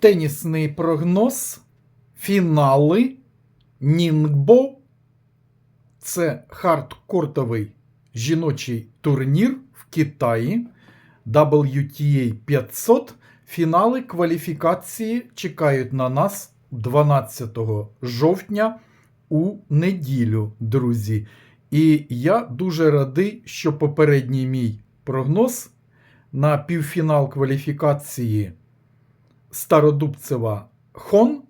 Тенісний прогноз. Фінали Нінгбо. Це хардкортовий жіночий турнір в Китаї WTA 500. Фінали кваліфікації чекають на нас 12 жовтня у неділю, друзі. І я дуже радий, що попередній мій прогноз на півфінал кваліфікації Стародубцева Хон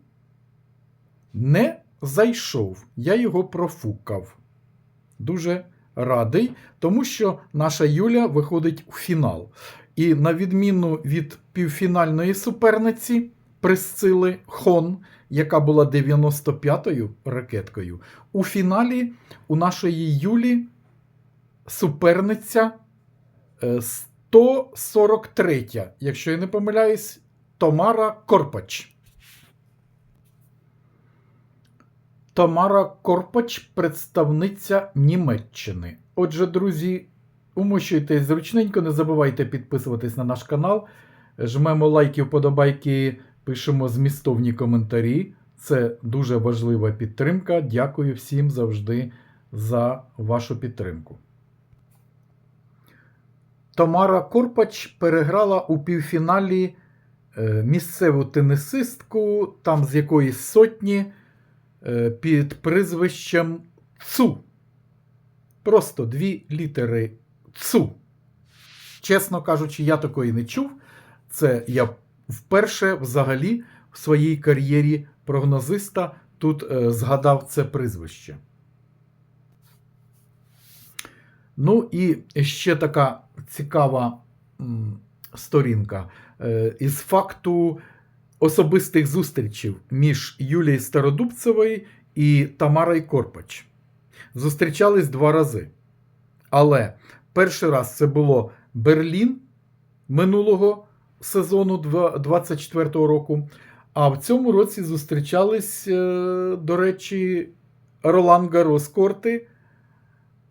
не зайшов. Я його профукав. Дуже радий, тому що наша Юля виходить у фінал. І на відміну від півфінальної суперниці Присцили Хон, яка була 95-ю ракеткою, у фіналі у нашої Юлі суперниця е, 143, якщо я не помиляюсь, Томара Корпач. Тамара Корпач, представниця Німеччини. Отже, друзі, умощуйтесь зручненько, не забувайте підписуватись на наш канал. Жмемо лайки, вподобайки, пишемо змістовні коментарі. Це дуже важлива підтримка. Дякую всім завжди за вашу підтримку. Тамара Корпач переграла у півфіналі місцеву тенісистку, там з якоїсь сотні е, під призвищем ЦУ. Просто дві літери ЦУ. Чесно кажучи, я такої не чув. Це я вперше взагалі в своїй кар'єрі прогнозиста тут е, згадав це прізвище. Ну і ще така цікава сторінка е, із факту особистих зустрічей між Юлією Стародубцевою і Тамарою Корпач. Зустрічались два рази. Але перший раз це було Берлін минулого сезону 24 року. А в цьому році зустрічались, е, до речі, Ролан Гарос корти,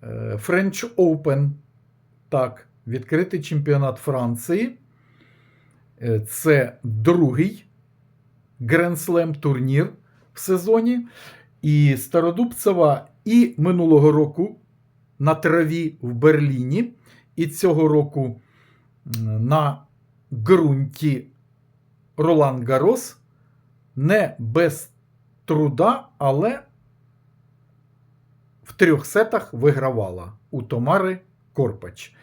е, French Open. Так, відкритий чемпіонат Франції. Е, Це другий Гренслем турнір в сезоні. І Стародубцева і минулого року на траві в Берліні, і цього року на ґрунті Ролан Гарос не без труда, але в трьох сетах вигравала у Томари Корпач.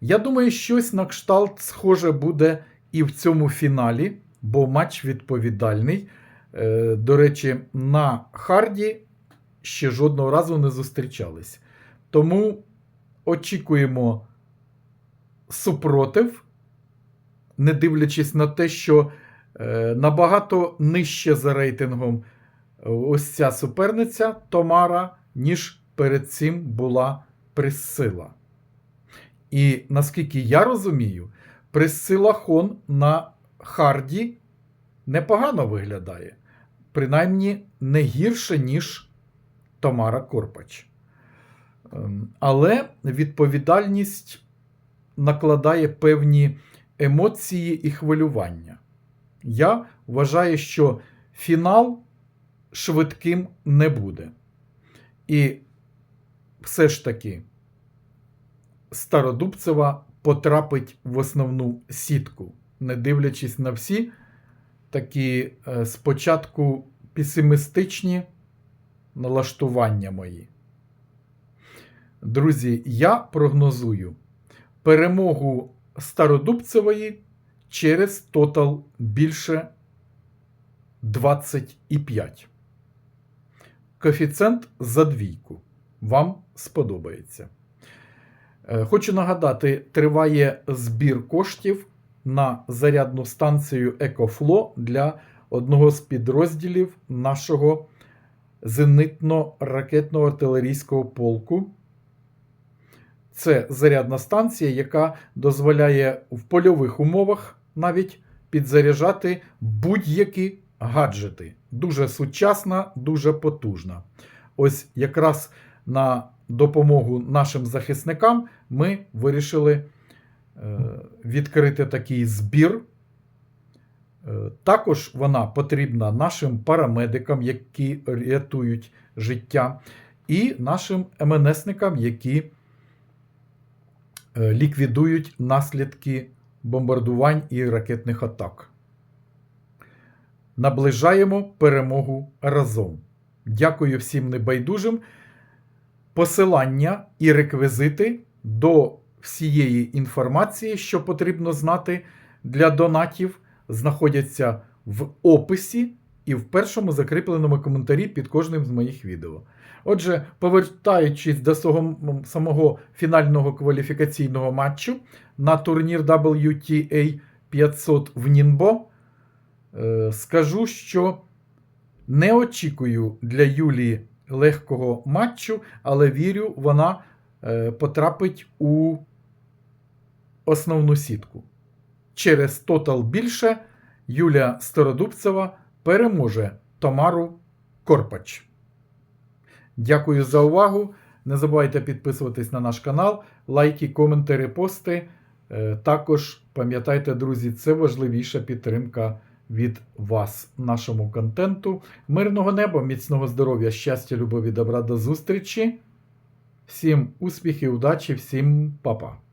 Я думаю, щось на кшталт схоже буде і в цьому фіналі, бо матч відповідальний. Е, До речі, на Харді ще жодного разу не зустрічались. Тому очікуємо супротив, не дивлячись на те, що е, набагато нижче за рейтингом ось ця суперниця Томара, ніж перед цим була Присила. І наскільки я розумію, Присила Хон на Харді непогано виглядає. Принаймні не гірше, ніж Тамара Корпач. Ем, Але відповідальність накладає певні емоції і хвилювання. Я вважаю, що фінал швидким не буде. І все ж таки Стародубцева потрапить в основну сітку, не дивлячись на всі такі е, спочатку песимістичні налаштування мої. Друзі, я прогнозую перемогу Стародубцевої через тотал більше 25. Коефіцієнт за двійку. Вам сподобається. Е, Хочу нагадати, триває збір коштів на зарядну станцію EcoFlow для одного з підрозділів нашого зенитно-ракетного артилерійського полку. Це зарядна станція, яка дозволяє в польових умовах навіть підзаряджати будь-які гаджети. Дуже сучасна, дуже потужна. Ось якраз на допомогу нашим захисникам ми вирішили е, відкрити такий збір Е, Також вона потрібна нашим парамедикам, які рятують життя, і нашим МНСникам, які е, ліквідують наслідки бомбардувань і ракетних атак. Наближаємо перемогу разом. Дякую всім небайдужим. Посилання і реквізити до всієї інформації, що потрібно знати для донатів, знаходяться в описі і в першому закріпленому коментарі під кожним з моїх відео. Отже, повертаючись до самого фінального кваліфікаційного матчу на турнір WTA 500 в Нінбо, е, скажу, що не очікую для Юлії легкого матчу, але вірю, вона е, потрапить у основну сітку. Через тотал більше Юлія Стародубцева переможе Тамару Корпач. Дякую за увагу. Не забувайте підписуватись на наш канал, лайки, коменти, репости. Е, Також пам'ятайте, друзі, це важливіша підтримка від вас, нашому контенту. Мирного неба, міцного здоров'я, щастя, любові, добра до зустрічі. Всім успіхів, удачі, всім па-па.